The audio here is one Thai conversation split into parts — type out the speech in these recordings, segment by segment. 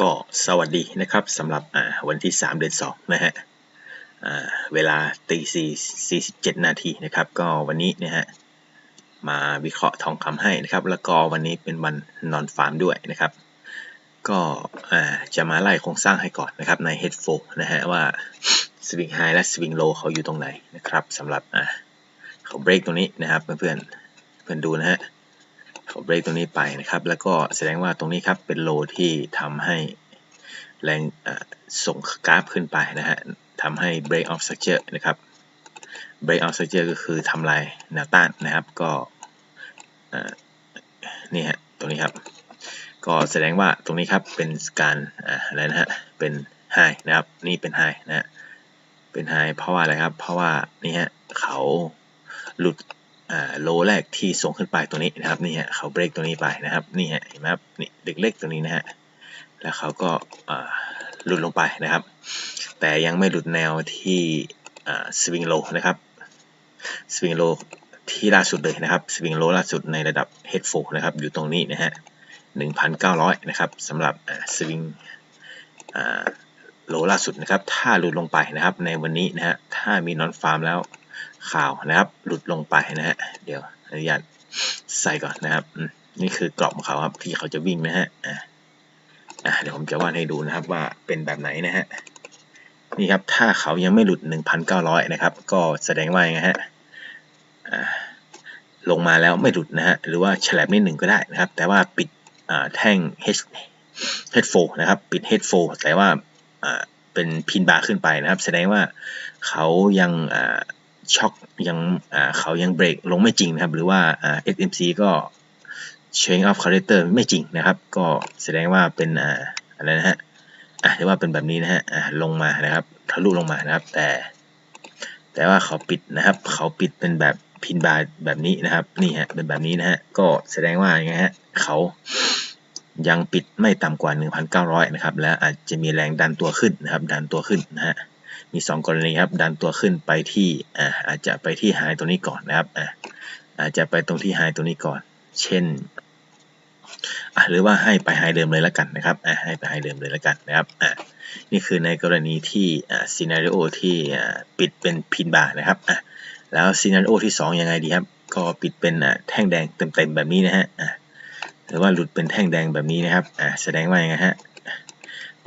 ก็สวัสดีนะครับสำหรับวันที่ 3 เดือน2นะฮะเวลาตีสี่47นาทีนะครับ ก็วันนี้นะฮะมาวิเคราะห์ทองคำให้นะครับ แล้วก็วันนี้เป็นวันนอนฟาร์มด้วยนะครับ ก็จะมาไล่โครงสร้างให้ก่อนนะครับใน Head f o นะฮะว่า Swing High และ Swing Low เขาอยู่ตรงไหนนะครับสำหรับเขาเบรกตรงนี้นะครับเพื่อนๆเพื่อนดูนะฮะ เขาเบรกตรงนี้ไปนะครับ แล้วก็แสดงว่าตรงนี้ครับเป็นโลที่ทำให้แรงส่งกราฟขึ้นไปนะฮะทำให้ break off structure นะครับ break off structure ก็คือทำลายแนวต้านนะครับ ก็นี่ฮะตรงนี้ครับ ก็แสดงว่าตรงนี้ครับเป็นการอะไรนะฮะเป็น high นะครับ นี่เป็น high นะฮะเป็น high เพราะว่าอะไรครับ เพราะว่านี่ฮะเขาหลุด โลแรกที่ส่งขึ้นไปตัวนี้นะครับนี่ฮะเขาเบรกตัวนี้ไปนะครับนี่ฮะเห็นไหมครับนี่เล็กตัวนี้นะฮะแล้วเขาก็หลุดลงไปนะครับ แต่ยังไม่หลุดแนวที่สวิงโลนะครับสวิงโลที่ล่าสุดเลยนะครับสวิงโลล่าสุดในระดับเฮดโฟนะครับอยู่ตรงนี้นะฮะ1,900 นะครับสำหรับสวิงโลล่าสุดนะครับ ถ้าหลุดลงไปนะครับในวันนี้นะฮะถ้ามีนอนฟาร์มแล้ว ข่าวนะครับ หลุดลงไปนะฮะ เดี๋ยวอนุญาตใส่ก่อนนะครับ นี่คือกรอบของเขาครับที่เขาจะวิ่งนะฮะ อะเดี๋ยวผมจะวาดให้ดูนะครับว่าเป็นแบบไหนนะฮะ นี่ครับ ถ้าเขายังไม่หลุด 1,900 นะครับ ก็แสดงว่าไงฮะลงมาแล้วไม่หลุดนะฮะ หรือว่าฉลบนิดหนึ่งก็ได้นะครับ แต่ว่าปิดแท่ง H H4 นะครับ ปิด H4 แต่ว่าเป็นพินบาร์ขึ้นไปนะครับ แสดงว่าเขายัง ช็อคยังเขายังเบรกลงไม่จริงนะครับ หรือว่า SMC ก็ change of character ไม่จริงนะครับ ก็แสดงว่าเป็นอะไรนะฮะอะเรียกว่าเป็นแบบนี้นะฮะอะลงมานะครับทะลุลงมานะครับ แต่ แต่ว่าเขาปิดนะครับ เขาปิดเป็นแบบพินบาร์แบบนี้นะครับ นี่ฮะเป็นแบบนี้นะฮะก็แสดงว่าไงฮะเขายังปิดไม่ต่ำกว่า 1,900 นะครับ และอาจจะมีแรงดันตัวขึ้นนะครับ ดันตัวขึ้นนะฮะ มี 2 กรณีครับ ดันตัวขึ้นไปที่อ่าอาจจะไปที่ไฮตัวนี้ก่อนนะครับอ่าอาจจะไปตรงที่ไฮตัวนี้ก่อน เช่นอ่าหรือว่าให้ไปไฮเดิมเลยแล้วกันนะครับอ่าให้ไปไฮเดิมเลยแล้วกันนะครับอ่านี่คือในกรณีที่อ่าซีนารีโอที่อ่าปิดเป็นพินบาร์นะครับอ่าแล้วซีนารีโอที่ 2 ยังไงดีครับ ก็ปิดเป็นอ่าแท่งแดงเต็มๆแบบนี้นะฮะอ่าหรือว่าหลุดเป็นแท่งแดงแบบนี้นะครับอ่าแสดงว่าไงฮะ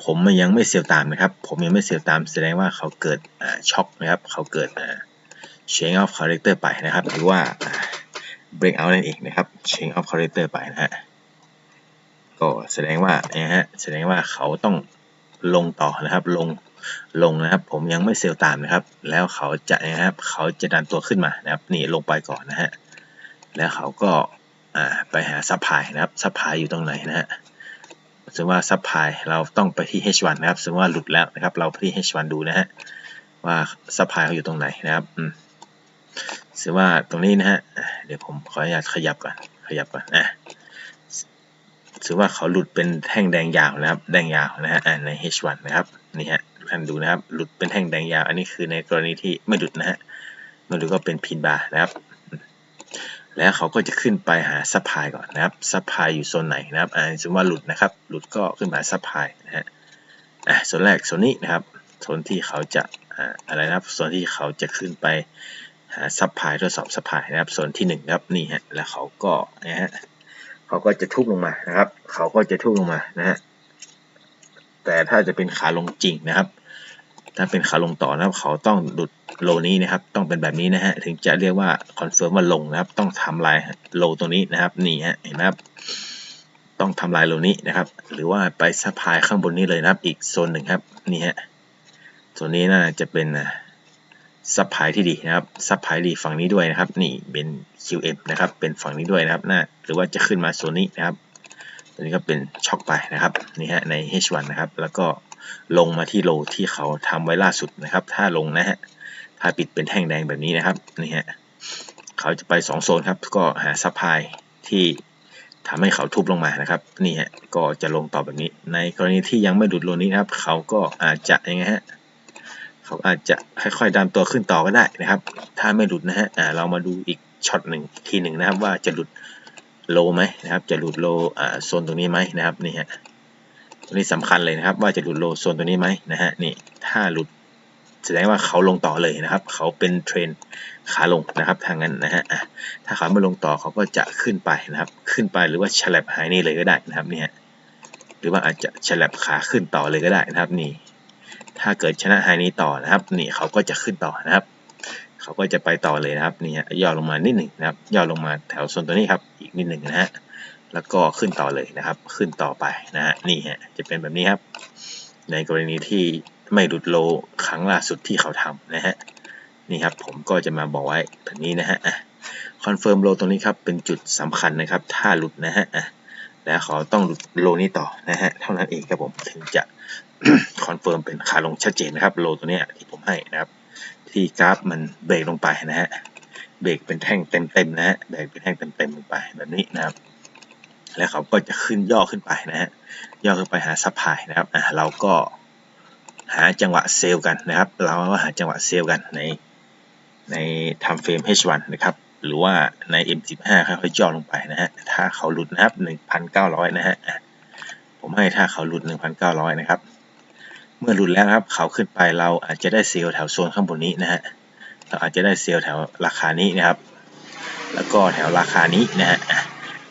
ผมยังไม่เซลตามนะครับ ผมยังไม่เซลตามแสดงว่าเขาเกิดช็อกนะครับ เขาเกิด change of character ไปนะครับ หรือว่า break out นั่นเองนะครับ change of character ไปนะฮะ ก็แสดงว่านะฮะ แสดงว่าเขาต้องลงต่อนะครับ ลง ลงนะครับ ผมยังไม่เซลตามนะครับ แล้วเขาจะนะครับ เขาจะดันตัวขึ้นมานะครับ นี่ลงไปก่อนนะฮะ แล้วเขาก็ไปหาซัพพลายนะครับ ซัพพลายอยู่ตรงไหนนะฮะ สมมติว่าซับพเราต้องไปที่ H1 นะครับ สมมติว่าหลุดแล้วนะครับ เราไปที่ H1 ดูนะฮะ ว่าซับพเขาอยู่ตรงไหนนะครับอืมสมมติว่าตรงนี้นะฮะ เดี๋ยวผมขออนุญาตขยับก่อน ขยับก่อน อะสมมติว่าเขาหลุดเป็นแท่งแดงยาวนะครับ แดงยาวนะฮะใน H1 นะครับ นี่ฮะท่านดูนะครับ หลุดเป็นแท่งแดงยาว อันนี้คือในกรณีที่ไม่หลุดนะฮะ ไม่หลุดก็เป็นพินบาร์นะครับ แล้วเขาก็จะขึ้นไปหาซัพพลายก่อนนะครับซัพพลายอยู่โซนไหนนะครับอ่าสมมติว่าหลุดนะครับ หลุดก็ขึ้นมาซัพพลายนะฮะอ่าโซนแรกโซนนี้นะครับโซนที่เขาจะอ่าอะไรนะครับโซนที่เขาจะขึ้นไปหาซัพพลายทดสอบซัพพลายนะครับโซนที่1ครับนี่ฮะแล้วเขาก็นะฮะเขาก็จะทุบลงมานะครับ เขาก็จะทุบลงมานะฮะแต่ถ้าจะเป็นขาลงจริงนะครับ ถ้าเป็นขาลงต่อนะครับเขาต้องดุด โลนี้นะครับต้องเป็นแบบนี้นะฮะถึงจะเรียกว่าคอนเฟิร์มว่าลงนะครับ ต้องทำลายโลตรงนี้นะครับนี่ฮะเห็นไหมครับต้องทำลายโลนี้นะครับ หรือว่าไปซัพพลายข้างบนนี้เลยนะครับ อีกโซนหนึ่งครับนี่ฮะโซนนี้น่าจะเป็นซัพพลายที่ดีนะครับซัพพลายดีฝั่งนี้ด้วยนะครับ นี่เป็น QM นะครับ เป็นฝั่งนี้ด้วยนะครับน่าหรือว่าจะขึ้นมาโซนนี้นะครับตัวนี้ก็เป็นช็อคไปนะครับนี่ฮะใน H1 นะครับ แล้วก็ลงมาที่โลที่เขาทำไว้ล่าสุดนะครับ ถ้าลงนะฮะ ถ้าปิดเป็นแท่งแดงแบบนี้นะครับนี่ฮะเขาจะไป 2 โซนครับ ก็หาซัพพลายที่ทำให้เขาทุบลงมานะครับนี่ฮะก็จะลงต่อแบบนี้ ในกรณีที่ยังไม่ดุดโลนี้นะครับ เขาก็อาจจะยังไงฮะเขาอาจจะค่อยๆดันตัวขึ้นต่อก็ได้นะครับ ถ้าไม่หลุดนะฮะอ่าเรามาดูอีกช็อตหนึ่งทีหนึ่งนะครับ ว่าจะหลุดโลไหมนะครับ จะหลุดโลอ่าโซนตรงนี้ไหมนะครับนี่ฮะตัวนี้สำคัญเลยนะครับ ว่าจะหลุดโลโซนตัวนี้ไหมนะฮะนี่ถ้าหลุด แสดงว่าเขาลงต่อเลยนะครับ เขาเป็นเทรนขาลงนะครับทางนั้นนะฮะถ้าเขาไม่ลงต่อเขาก็จะขึ้นไปนะครับ ขึ้นไปหรือว่าฉลับหายนี่เลยก็ได้นะครับเนี่ยหรือว่าอาจจะฉลับขาขึ้นต่อเลยก็ได้นะครับ นี่ ถ้าเกิดชนะไฮนี้ต่อนะครับ นี่เขาก็จะขึ้นต่อนะครับ เขาก็จะไปต่อเลยนะครับนี่ฮะย่อลงมานิดหนึ่งนะครับ ย่อลงมาแถวโซนตัวนี้ครับอีกนิดหนึ่งนะฮะแล้วก็ขึ้นต่อเลยนะครับ ขึ้นต่อไปนะฮะนี่ฮะจะเป็นแบบนี้ครับ ในกรณีที่ ไม่หลุดโลครั้งล่าสุดที่เขาทำนะฮะนี่ครับผมก็จะมาบอกไว้แบบนี้นะฮะคอนเฟิร์มโลตรงนี้ครับเป็นจุดสำคัญนะครับ ถ้าหลุดนะฮะแล้วเขาต้องหลุดโลนี้ต่อนะฮะเท่านั้นเองครับผมถึงจะคอนเฟิร์มเป็นขาลงชัดเจนนะครับโลตัวนี้ที่ผมให้นะครับ ที่กราฟมันเบรกลงไปนะฮะเบรกเป็นแท่งเต็มๆนะฮะเบรกเป็นแท่งเต็มๆลงไปแบบนี้นะครับ แล้วเขาก็จะขึ้นย่อขึ้นไปนะฮะย่อขึ้นไปหาซับพายนะครับอะเราก็ หาจังหวะเซลล์กันนะครับ เราก็หาจังหวะเซลล์กันในในทำเฟรม H1 นะครับ หรือว่าใน M15 ค่อยๆย่อลงไปนะฮะ ถ้าเขาหลุดนะครับ 1,900 นะฮะ ผมให้ถ้าเขาหลุด 1,900 นะครับ เมื่อหลุดแล้วครับ เขาขึ้นไปเราอาจจะได้เซลล์แถวโซนข้างบนนี้นะฮะ เราอาจจะได้เซลล์แถวราคานี้นะครับ แล้วก็แถวราคานี้นะฮะ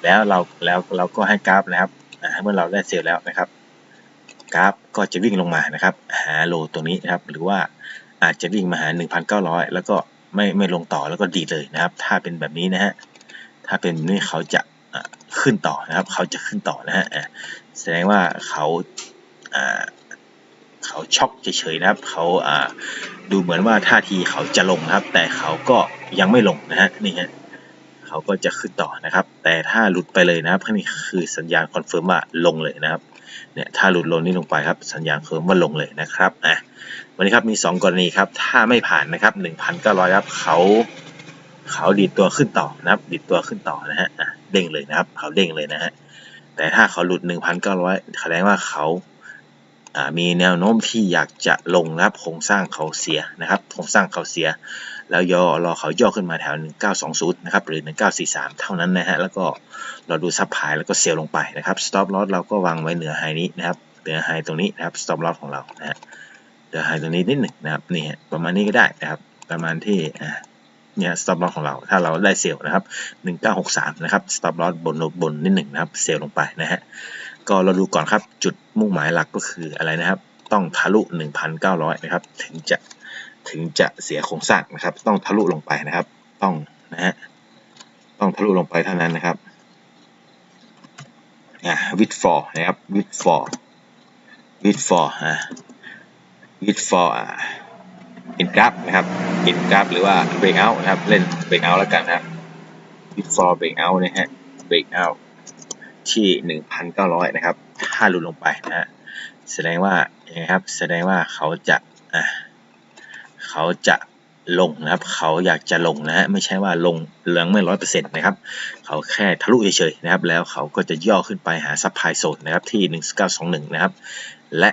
แล้วเราแล้วเราก็ให้กราฟนะครับ เมื่อเราได้เซลล์แล้วนะครับ กราฟก็จะวิ่งลงมานะครับ หาโลตรงนี้นะครับ หรือว่าอาจจะวิ่งมาหา 1,900 แล้วก็ไม่ไม่ลงต่อแล้วก็ดีเลยนะครับ ถ้าเป็นแบบนี้นะฮะถ้าเป็นนี่เขาจะขึ้นต่อนะครับ เขาจะขึ้นต่อนะฮะแสดงว่าเขาเขาช็อกเฉยๆนะครับ เขาดูเหมือนว่าท่าทีเขาจะลงนะครับ แต่เขาก็ยังไม่ลงนะฮะนี่ฮะเขาก็จะขึ้นต่อนะครับ แต่ถ้าหลุดไปเลยนะครับนี่คือสัญญาณคอนเฟิร์มว่าลงเลยนะครับ เนี่ยถ้าหลุดโลนนี้ลงไปครับสัญญาณเคิร์มว่าลงเลยนะครับอะวันนี้ครับมี 2 กรณีครับ ถ้าไม่ผ่านนะครับ1,900ครับเขาเขาดีดตัวขึ้นต่อนะครับดีดตัวขึ้นต่อนะฮะอะเด้งเลยนะครับ เขาเด้งเลยนะฮะแต่ถ้าเขาหลุด 1,900แสดงว่าเขามีแนวโน้มที่อยากจะลงนะครับโครงสร้างเขาเสียนะครับโครงสร้างเขาเสีย แล้วย่อรอเขาย่อขึ้นมาแถว 1920 นะครับ หรือ 1943 เท่านั้นนะฮะ แล้วก็เราดูซับพายแล้วก็เซลล์ลงไปนะครับ stop loss เราก็วางไว้เหนือไฮนี้นะครับ เหนือไฮตรงนี้นะครับ stop loss ของเรานะฮะ เหนือไฮตรงนี้นิดหนึ่งนะครับ นี่ประมาณนี้ก็ได้นะครับ ประมาณที่เนี่ย stop loss ของเรา ถ้าเราได้เซลล์นะครับ 1963 นะครับ stop loss บนบนนิดหนึ่งนะครับ เซลล์ลงไปนะฮะ ก็เราดูก่อนครับ จุดมุ่งหมายหลักก็คืออะไรนะครับ ต้องทะลุ 1,900 นะครับ ถึงจะ ถึงจะเสียโครงสร้างนะครับ ต้องทะลุลงไปนะครับ ต้องนะฮะต้องทะลุลงไปเท่านั้นนะครับอ่า with for นะครับ with for with for อ่า with for อ่า in graph นะครับ in graph หรือว่า break out นะครับ เล่น break out แล้วกันนะครับ with for break out นะฮะ break out ที่ 1,900 นะครับ ถ้าหลุดลงไปนะฮะ แสดงว่าอย่างไรครับ แสดงว่าเขาจะ อ่า เขาจะลงนะครับ เขาอยากจะลงนะฮะไม่ใช่ว่าลงเหลืองไม่ร้อยเปอร์เซ็นต์นะครับ เขาแค่ทะลุเฉยๆนะครับ แล้วเขาก็จะย่อขึ้นไปหาซับไพโซนนะครับที่ 1921 นะครับ และ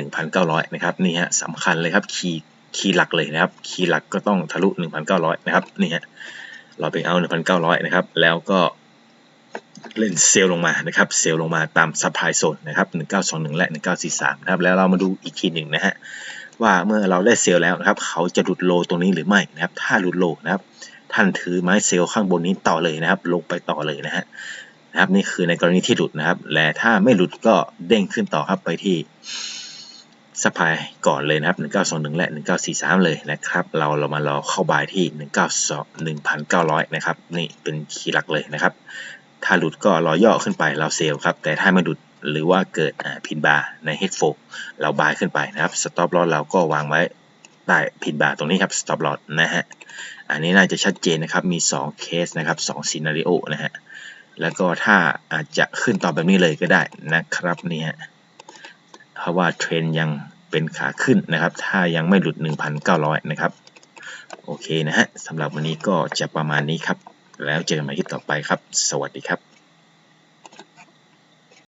1,900 นะครับนี่ฮะสำคัญเลยครับคีย์คีย์หลักเลยนะครับ คีย์หลักก็ต้องทะลุ 1,900 นะครับนี่ฮะเราไปเอา 1,900 นะครับ แล้วก็เล่นเซลล์ลงมานะครับเซลล์ลงมาตามซับไพโซนนะครับ 1921 และ 1943 นะครับ แล้วเรามาดูอีกทีหนึ่งนะฮะ ว่าเมื่อเราได้เซลล์แล้วนะครับ เขาจะหลุดโลตรงนี้หรือไม่นะครับ ถ้าหลุดโลนะครับ ท่านถือไม้เซลล์ข้างบนนี้ต่อเลยนะครับ ลงไปต่อเลยนะฮะนะครับนี่คือในกรณีที่หลุดนะครับ และถ้าไม่หลุดก็เด้งขึ้นต่อครับไปที่สปายก่อนเลยนะครับ1921 และ 1943 เลยนะครับ เราเรามารอเข้าบายที่ 192 1,900 นะครับ นี่เป็นคีย์หลักเลยนะครับ ถ้าหลุดก็รอย่อขึ้นไปเราเซลล์ครับ แต่ถ้าไม่หลุด หรือว่าเกิดพินบาร์ในเฮดโฟเราบายขึ้นไปนะครับสต็อปลอสเราก็วางไว้ใต้พินบาร์ตรงนี้ครับสต็อปลอสนะฮะ อันนี้น่าจะชัดเจนนะครับ มี 2 เคสนะครับ2ซีนารีโอนะฮะ แล้วก็ถ้าอาจจะขึ้นต่อแบบนี้เลยก็ได้นะครับนี่ฮะ เพราะว่าเทรนยังเป็นขาขึ้นนะครับ ถ้ายังไม่หลุด 1,900 นะครับ โอเคนะฮะสำหรับวันนี้ก็จะประมาณนี้ครับ แล้วเจอกันใหม่ที่ต่อไปครับ สวัสดีครับ